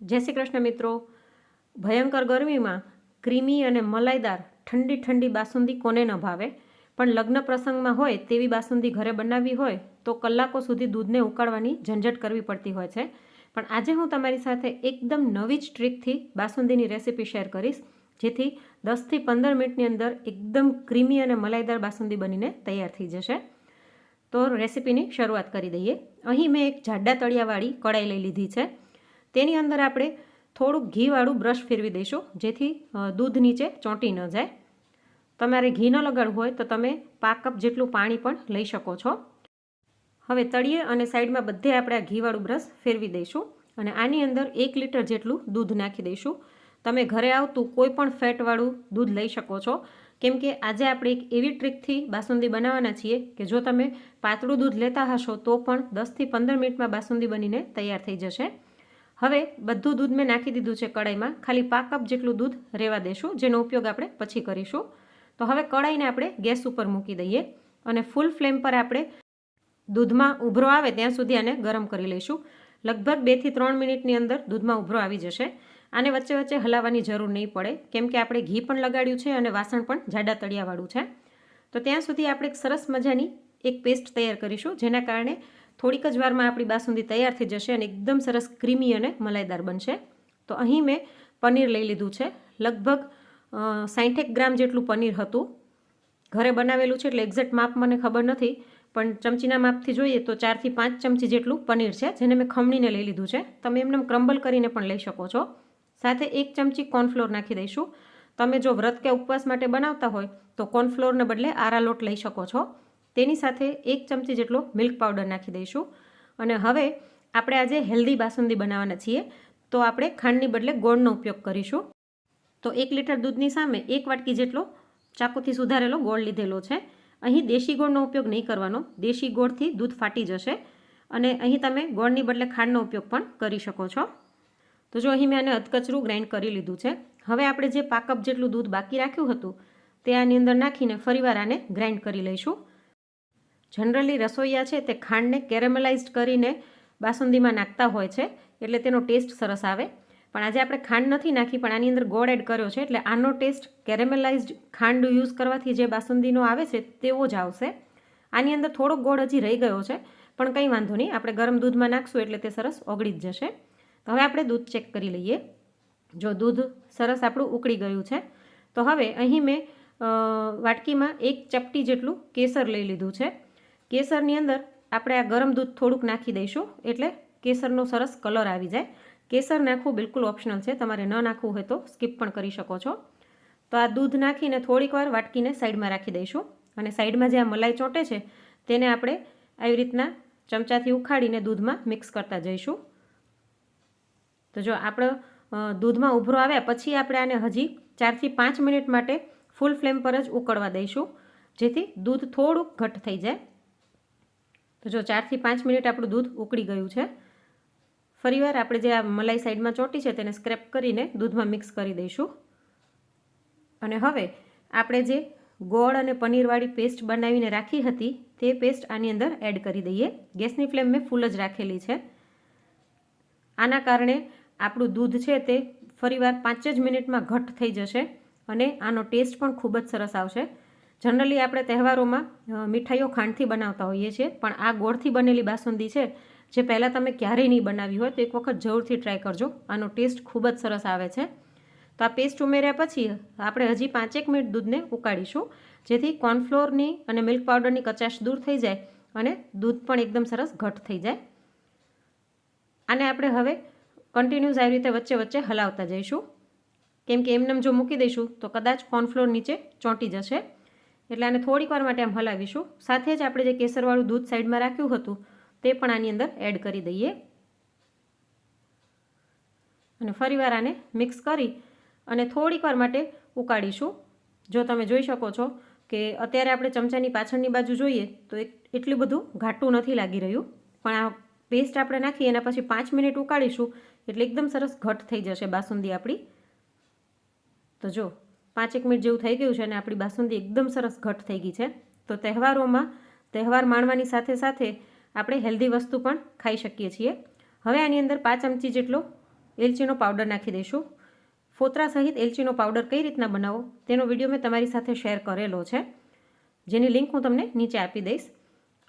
જય શ્રી કૃષ્ણ મિત્રો. ભયંકર ગરમીમાં ક્રીમી અને મલાઈદાર ઠંડી ઠંડી બાસુંદી કોને ન ભાવે? પણ લગ્ન પ્રસંગમાં હોય તેવી બાસુંદી ઘરે બનાવવી હોય તો કલાકો સુધી દૂધને ઉકાળવાની ઝંઝટ કરવી પડતી હોય છે. પણ આજે હું તમારી સાથે એકદમ નવી જ ટ્રીકથી બાસુંદીની રેસીપી શેર કરીશ, જેથી દસથી પંદર મિનિટની અંદર એકદમ ક્રીમી અને મલાઈદાર બાસુંદી બનીને તૈયાર થઈ જશે. તો રેસીપીની શરૂઆત કરી દઈએ. અહીં મેં એક જાડા તળિયાવાળી કડાઈ લઈ લીધી છે. તેની અંદર આપણે થોડુંક ઘીવાળું બ્રશ ફેરવી દઈશું, જેથી દૂધ નીચે ચોંટી ન જાય. તમારે ઘી ન લગાડવું હોય તો તમે પાંચ કપ જેટલું પાણી પણ લઈ શકો છો. હવે તળીએ અને સાઈડમાં બધે આપણે આ ઘીવાળું બ્રશ ફેરવી દઈશું અને આની અંદર એક લીટર જેટલું દૂધ નાખી દઈશું. તમે ઘરે આવતું કોઈ પણ ફેટવાળું દૂધ લઈ શકો છો. કેમ કે આજે આપણે એક એવી ટ્રીકથી બાસુંદી બનાવવાના છીએ કે જો તમે પાતળું દૂધ લેતા હશો તો પણ દસથી પંદર મિનિટમાં બાસુંદી બનીને તૈયાર થઈ જશે. હવે બધું દૂધ મેં નાખી દીધું છે કડાઈમાં ખાલી પા કપ જેટલું દૂધ રહેવા દેશું, જેનો ઉપયોગ આપણે પછી કરીશું. તો હવે કડાઈને આપણે ગેસ ઉપર મૂકી દઈએ અને ફૂલ ફ્લેમ પર આપણે દૂધમાં ઉભરો આવે ત્યાં સુધી આને ગરમ કરી લઈશું. લગભગ બેથી ત્રણ મિનિટની અંદર દૂધમાં ઉભરો આવી જશે. આને વચ્ચે વચ્ચે હલાવવાની જરૂર નહીં પડે, કેમ કે આપણે ઘી પણ લગાડ્યું છે અને વાસણ પણ જાડા તળિયાવાળું છે. તો ત્યાં સુધી આપણે એક સરસ મજાની એક પેસ્ટ તૈયાર કરીશું, જેના કારણે થોડીક જ વારમાં આપણી બાસુંદી તૈયાર થઈ જશે અને એકદમ સરસ ક્રીમી અને મલાઈદાર બનશે. તો અહીં મેં પનીર લઈ લીધું છે. લગભગ સાઠેક ગ્રામ જેટલું પનીર હતું. ઘરે બનાવેલું છે એટલે એક્ઝેક્ટ માપ મને ખબર નથી, પણ ચમચીના માપથી જોઈએ તો ચારથી પાંચ ચમચી જેટલું પનીર છે, જેને મેં ખમણીને લઈ લીધું છે. તમે એમને ક્રમ્બલ કરીને પણ લઈ શકો છો. સાથે એક ચમચી કોર્નફ્લોર નાખી દઈશું. તમે જો વ્રત કે ઉપવાસ માટે બનાવતા હોય તો કોર્નફ્લોરને બદલે આરા લોટ લઈ શકો છો. તેની સાથે એક ચમચી જેટલો મિલ્ક પાવડર નાખી દઈશું. અને હવે આપણે આજે હેલ્ધી બાસુંદી બનાવવાના છીએ. તો આપણે ખાંડની બદલે ગોળનો ઉપયોગ કરીશું. તો એક લીટર દૂધની સામે એક વાટકી જેટલો ચાકુથી સુધારેલો ગોળ લીધેલો છે. અહીં દેશી ગોળનો ઉપયોગ નહીં કરવાનો. દેશી ગોળથી દૂધ ફાટી જશે. અને અહીં તમે ગોળની બદલે ખાંડનો ઉપયોગ પણ કરી શકો છો. તો જો અહીં મેં આને અધકચરું ગ્રાઇન્ડ કરી લીધું છે. હવે આપણે જે પાકપ જેટલું દૂધ બાકી રાખ્યું હતું તે આની અંદર નાખીને ફરીવાર આને ગ્રાઇન્ડ કરી લઈશું. જનરલી રસોઈયા છે તે ખાંડને કેરેમલાઇઝ્ડ કરીને બાસુંદીમાં નાખતા હોય છે, એટલે તેનો ટેસ્ટ સરસ આવે. પણ આજે આપણે ખાંડ નથી નાખી, પણ આની અંદર ગોળ એડ કર્યો છે, એટલે આનો ટેસ્ટ કેરેમલાઇઝ્ડ ખાંડ યુઝ કરવાથી જે બાસુંદીનો આવે છે તેવો જ આવશે. આની અંદર થોડોક ગોળ હજી રહી ગયો છે, પણ કંઈ વાંધો નહીં, આપણે ગરમ દૂધમાં નાખશું એટલે તે સરસ ઓગળી જ જશે. તો હવે આપણે દૂધ ચેક કરી લઈએ. જો દૂધ સરસ આપણું ઉકળી ગયું છે, તો હવે અહીં મેં વાટકીમાં એક ચપટી જેટલું કેસર લઈ લીધું છે. કેસરની અંદર આપણે આ ગરમ દૂધ થોડુંક નાખી દઈશું, એટલે કેસરનો સરસ કલર આવી જાય. કેસર નાખવું બિલકુલ ઓપ્શનલ છે, તમારે ન નાખવું હોય તો સ્કીપ પણ કરી શકો છો. તો આ દૂધ નાખીને થોડીક વાર વાટકીને સાઈડમાં રાખી દઈશું. અને સાઈડમાં જે આ મલાઈ ચોંટે છે, તેને આપણે આવી રીતના ચમચાથી ઉખાડીને દૂધમાં મિક્સ કરતા જઈશું. તો જો આપણે દૂધમાં ઉભરો આવ્યા પછી આપણે આને હજી ચારથી પાંચ મિનિટ માટે ફૂલ ફ્લેમ પર જ ઉકળવા દઈશું, જેથી દૂધ થોડુંક ઘટ થઈ જાય. તો જો ચારથી પાંચ મિનિટ આપણું દૂધ ઉકળી ગયું છે, ફરીવાર આપણે જે આ મલાઈ સાઈડમાં ચોંટી છે તેને સ્ક્રેપ કરીને દૂધમાં મિક્સ કરી દઈશું. અને હવે આપણે જે ગોળ અને પનીરવાળી પેસ્ટ બનાવીને રાખી હતી, તે પેસ્ટ આની અંદર એડ કરી દઈએ. ગેસની ફ્લેમ મેં ફૂલ જ રાખેલી છે. આના કારણે આપણું દૂધ છે તે ફરીવાર પાંચ જ મિનિટમાં ઘટ થઈ જશે અને આનો ટેસ્ટ પણ ખૂબ જ સરસ આવશે. જનરલી આપણે તહેવારોમાં મીઠાઈઓ ખાંડથી બનાવતા હોઈએ છીએ, પણ આ ગોળથી બનેલી બાસુંદી છે, જે પહેલાં તમે ક્યારેય નહીં બનાવી હોય, તો એક વખત જરૂરથી ટ્રાય કરજો. આનો ટેસ્ટ ખૂબ જ સરસ આવે છે. તો આ પેસ્ટ ઉમેર્યા પછી, આપણે હજી પાંચેક મિનિટ દૂધને ઉકાળીશું, જેથી કોર્નફ્લોરની અને મિલ્ક પાવડરની કચાશ દૂર થઈ જાય અને દૂધ પણ એકદમ સરસ ઘટ થઈ જાય. આને આપણે હવે કન્ટિન્યુઝ આવી રીતે વચ્ચે વચ્ચે હલાવતા જઈશું. કેમ કે એમનેમ જો મૂકી દઈશું, તો કદાચ કોર્નફ્લોર નીચે ચોંટી જશે. એટલે આને થોડીક વાર માટે આમ હલાવીશું. સાથે જ આપણે જે કેસરવાળું દૂધ સાઈડમાં રાખ્યું હતું, તે પણ આની અંદર એડ કરી દઈએ. અને ફરીવાર આને મિક્સ કરી અને થોડીક વાર માટે ઉકાળીશું. જો તમે જોઈ શકો છો કે અત્યારે આપણે ચમચાની પાછળની બાજુ જોઈએ, તો એટલું બધું ઘાટું નથી લાગી રહ્યું. પણ આ પેસ્ટ આપણે નાખી, એના પછી પાંચ મિનિટ ઉકાળીશું, એટલે એકદમ સરસ ઘટ થઈ જશે બાસુંદી આપણી. તો જો પાંચેક મિનિટ જેવું થઈ ગયું છે અને આપણી બાસુંદી એકદમ સરસ ઘટ થઈ ગઈ છે. તો તહેવારોમાં તહેવાર માણવાની સાથે સાથે આપણે હેલ્ધી વસ્તુ પણ ખાઈ શકીએ છીએ. હવે આની અંદર પાંચ ચમચી જેટલો એલચીનો પાવડર નાખી દઈશું. ફોતરા સહિત એલચીનો પાવડર કઈ રીતના બનાવો તેનો વીડિયો મેં તમારી સાથે શેર કરેલો છે. જેની લિંક હું તમને નીચે આપી દઈશ.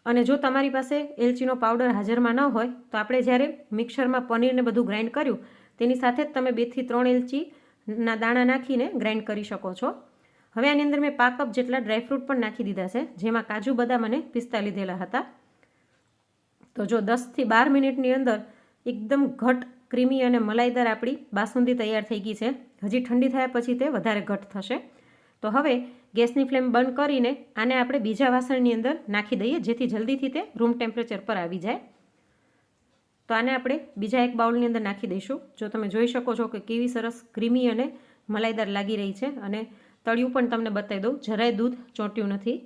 અને જો તમારી પાસે એલચીનો પાવડર હાજરમાં ન હોય તો આપણે જ્યારે મિક્સરમાં પનીરને બધું ગ્રાઇન્ડ કર્યું તેની સાથે જ તમે બેથી ત્રણ એલચીના દાણા નાખીને ગ્રાઇન્ડ કરી શકો છો. હવે આની અંદર મેં પાંચ કપ જેટલા ડ્રાયફ્રૂટ પણ નાખી દીધા છે, જેમાં કાજુ બદામ અને પિસ્તા લીધેલા હતા. તો જો દસથી બાર મિનિટની અંદર એકદમ ઘટ, ક્રીમી અને મલાઈદાર આપણી બાસુંદી તૈયાર થઈ ગઈ છે. હજી ઠંડી થયા પછી તે વધારે ઘટ થશે. તો હવે ગેસની ફ્લેમ બંધ કરીને આને આપણે બીજા વાસણની અંદર નાખી દઈએ, જેથી જલ્દીથી તે રૂમ ટેમ્પરેચર પર આવી જાય. તો આને આપણે બીજા એક બાઉલની અંદર નાખી દઈશું. જો તમે જોઈ શકો છો કે કેવી સરસ ક્રીમી અને મલાઈદાર લાગી રહી છે અને તળિયું પણ તમને બતાવી દઉં, જરાય દૂધ ચોંટ્યું નથી.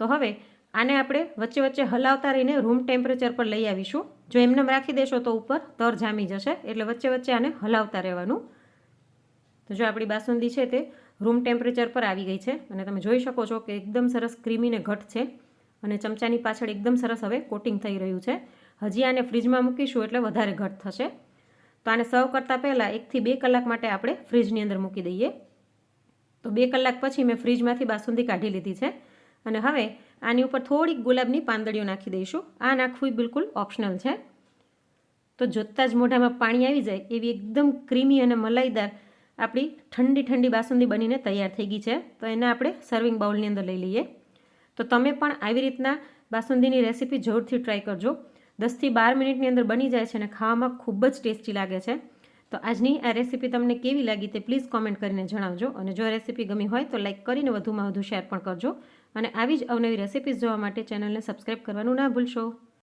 તો હવે આને આપણે વચ્ચે વચ્ચે હલાવતા રહીને રૂમ ટેમ્પરેચર પર લઈ આવીશું. જો એમને રાખી દેશો તો ઉપર તર જામી જશે, એટલે વચ્ચે વચ્ચે આને હલાવતા રહેવાનું. તો જો આપણી બાસુંદી છે તે રૂમ ટેમ્પરેચર પર આવી ગઈ છે અને તમે જોઈ શકો છો કે એકદમ સરસ ક્રીમીને ઘટ છે અને ચમચાની પાછળ એકદમ સરસ હવે કોટિંગ થઈ રહ્યું છે. હજી આને ફ્રીજમાં મૂકીશું એટલે વધારે ઘટ થશે. તો આને સર્વ કરતાં પહેલાં એકથી બે કલાક માટે આપણે ફ્રીજની અંદર મૂકી દઈએ. તો બે કલાક પછી મેં ફ્રીજમાંથી બાસુંદી કાઢી લીધી છે. અને હવે આની ઉપર થોડીક ગુલાબની પાંદડીઓ નાખી દઈશું. આ નાખવું બિલકુલ ઓપ્શનલ છે. તો જોતાં જ મોઢામાં પાણી આવી જાય એવી એકદમ ક્રીમી અને મલાઈદાર આપણી ઠંડી ઠંડી બાસુંદી બનીને તૈયાર થઈ ગઈ છે. તો એને આપણે સર્વિંગ બાઉલની અંદર લઈ લઈએ. તો તમે પણ આવી રીતના બાસુંદીની રેસીપી જરૂરથી ટ્રાય કરજો. દસથી બાર મિનિટની અંદર બની જાય છે અને ખાવામાં ખૂબ જ ટેસ્ટી લાગે છે. તો આજની આ રેસીપી તમને કેવી લાગી તે પ્લીઝ કોમેન્ટ કરીને જણાવજો અને જો રેસીપી ગમી હોય તો લાઇક કરીને વધુમાં વધુ શેર પણ કરજો. અને આવી જ અવનવી રેસીપીઝ જોવા માટે ચેનલને સબસ્ક્રાઈબ કરવાનું ના ભૂલશો.